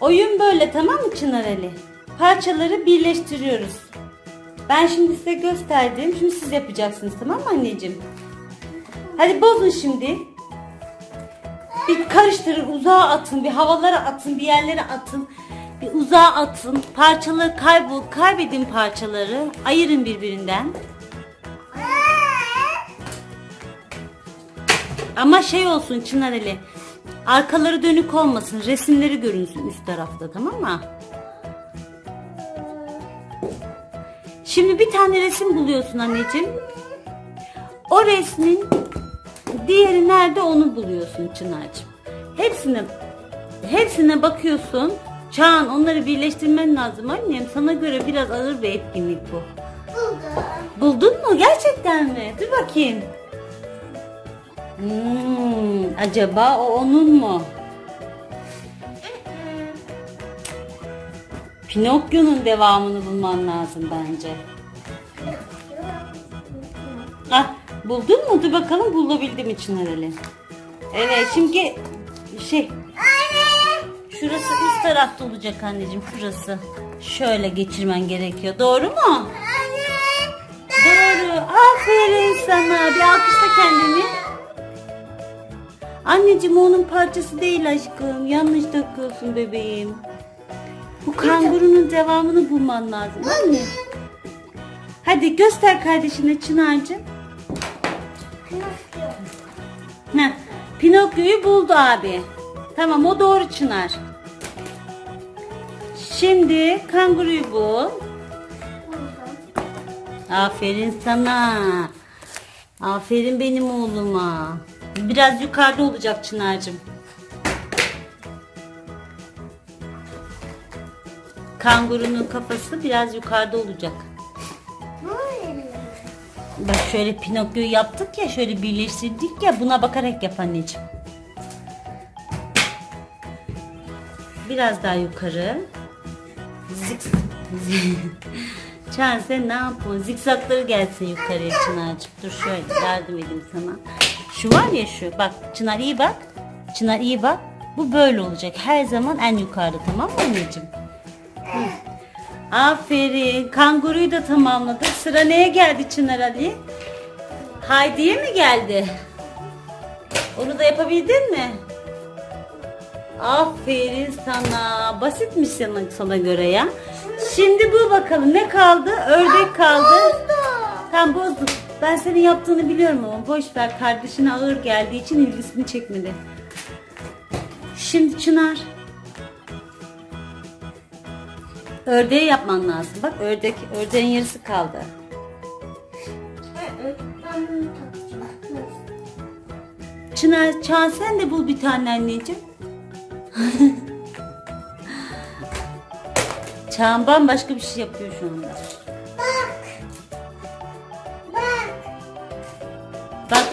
Oyun böyle tamam mı Çınar Ali? Parçaları birleştiriyoruz. Ben şimdi size gösterdim. Şimdi siz yapacaksınız tamam mı anneciğim? Hadi bozun şimdi. Bir karıştırın, uzağa atın, bir havalara atın, bir yerlere atın. Bir uzağa atın. Parçaları kaybol, kaybedin parçaları. Ayırın birbirinden. Ama şey olsun Çınar Ali. Arkaları dönük olmasın. Resimleri görünsün üst tarafta tamam mı? Şimdi bir tane resim buluyorsun anneciğim. O resmin diğeri nerede onu buluyorsun Çınar'cığım. Hepsine hepsine bakıyorsun. Çağan onları birleştirmen lazım annem. Sana göre biraz ağır bir etkinlik bu. Buldum. Buldun mu? Gerçekten mi? Dur bakayım. Hmm, acaba o onun mu? Pinokyo'nun devamını bulman lazım bence. Ah, buldun mu? Dur bakalım bulabildim mi Çınar Ali? Evet, şimdi şey Şurası üst tarafta olacak anneciğim şurası. Şöyle geçirmen gerekiyor. Doğru mu? Anne. Doğru. Aferin sana. Bir alkışla kendini. Anneciğim onun parçası değil aşkım. Yanlış takıyorsun bebeğim. Bu kangurunun devamını bulman lazım. Anne. Hadi göster kardeşine Çınar'cığım. Heh, Pinokyo'yu buldu abi. Tamam o doğru Çınar. Şimdi kanguruyu bul. Aferin sana. Aferin benim oğluma. Biraz yukarıda olacak Çınar'cığım. Kangurunun kafası biraz yukarıda olacak. Bak şöyle Pinokyo'yu yaptık ya şöyle birleştirdik ya buna bakarak yap anneciğim. Biraz daha yukarı. Zik... Çağan sen ne yapıyorsun? Zikzakları gelsin yukarıya Çınar'cığım. Dur şöyle yardım edeyim sana. Şu var ya şu. Bak Çınar iyi bak. Çınar iyi bak. Bu böyle olacak. Her zaman en yukarıda tamam mı anneciğim? Hı. Aferin. Kanguruyu da tamamladık. Sıra neye geldi Çınar Ali? Haydi'ye mi geldi? Onu da yapabildin mi? Aferin sana. Basitmiş sana, sana göre ya. Şimdi bu bakalım ne kaldı? Ördek kaldı. Tamam bozdum. Ben senin yaptığını biliyorum ama boş ver. Kardeşine ağır geldiği için ilgisini çekmedi. Şimdi Çınar. Ördeği yapman lazım. Bak ördek, ördeğin yarısı kaldı. Çınar, Çağan sen de bul bir tane anneciğim. Çağan bambaşka bir şey yapıyor şu anda.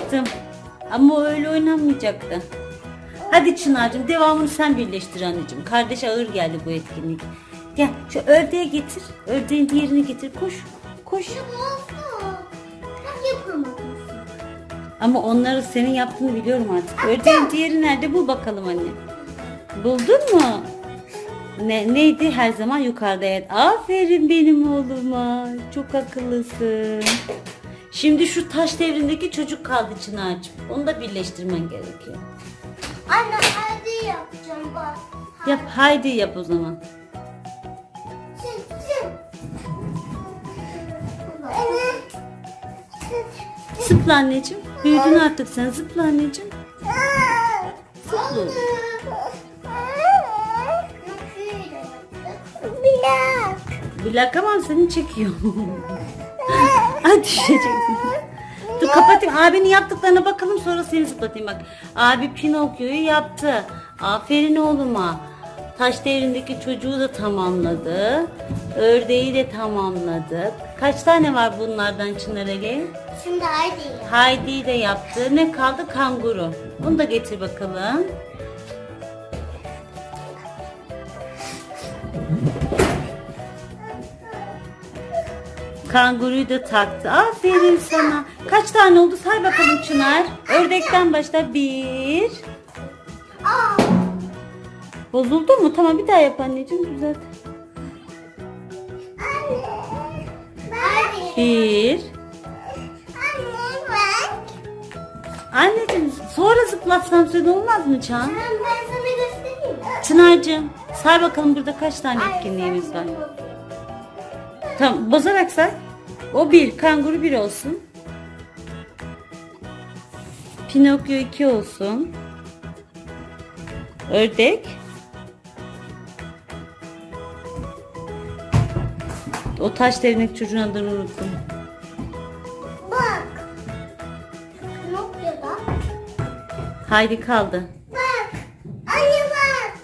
Baktım. Ama öyle oynanmayacaktı. Hadi Çınar'cığım devamını sen birleştir anneciğim. Kardeş ağır geldi bu etkinlik. Gel şu ördeğe getir. Ördeğin diğerini getir. Koş. Koş. Ama onları senin yaptığını biliyorum artık. Ördeğin diğeri nerede? Bul bakalım anne. Buldun mu? Ne, neydi? Her zaman yukarıda evet. Aferin benim oğluma. Çok akıllısın. Şimdi şu taş devrindeki çocuk kaldı Çınar'cığım. Onu da birleştirmen gerekiyor. Anne hadi yapacağım bak. Yap haydi yap o zaman. Zıpla anneciğim. Büyüdün artık sen. Zıpla anneciğim. Zıpla. Bilak. Dakika ama seni çekiyor. Ay düşeceksin. Dur kapatayım. Abinin yaptıklarına bakalım sonra seni zıplatayım bak. Abi Pinokyo'yu yaptı. Aferin oğluma. Taş devrindeki çocuğu da tamamladı. Ördeği de tamamladı. Kaç tane var bunlardan Çınar Ali? Şimdi. Haydi de yaptı. Ne kaldı? Kanguru. Onu da getir bakalım. Kanguruyu da taktı. Aferin sana. Kaç tane oldu? Say bakalım Çınar. Ördekten başla. Bir. Bozuldu mu? Tamam bir daha yap anneciğim düzelt. Bir. Anneciğim sonra zıplatsam söyle olmaz mı Çağan? Çınar'cığım say bakalım burada kaç tane etkinliğimiz var. Tamam bozarak say. O bir, kanguru bir olsun. Pinokyo iki olsun. Ördek. O taş devnek çocuğun adını unuttum. Bak. Noktada. Haydi kaldı. Bak. Anne bak.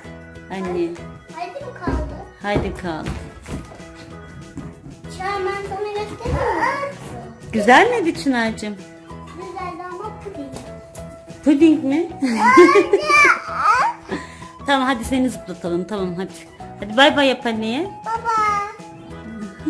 Anne. Hadi mi kaldı? Haydi kaldı. An ben sana göstereyim? Güzel miydi Çınar'cığım? Güzeldi ama puding. Puding mi? tamam hadi seni zıplatalım tamam hadi. Hadi bay bay yap anneye.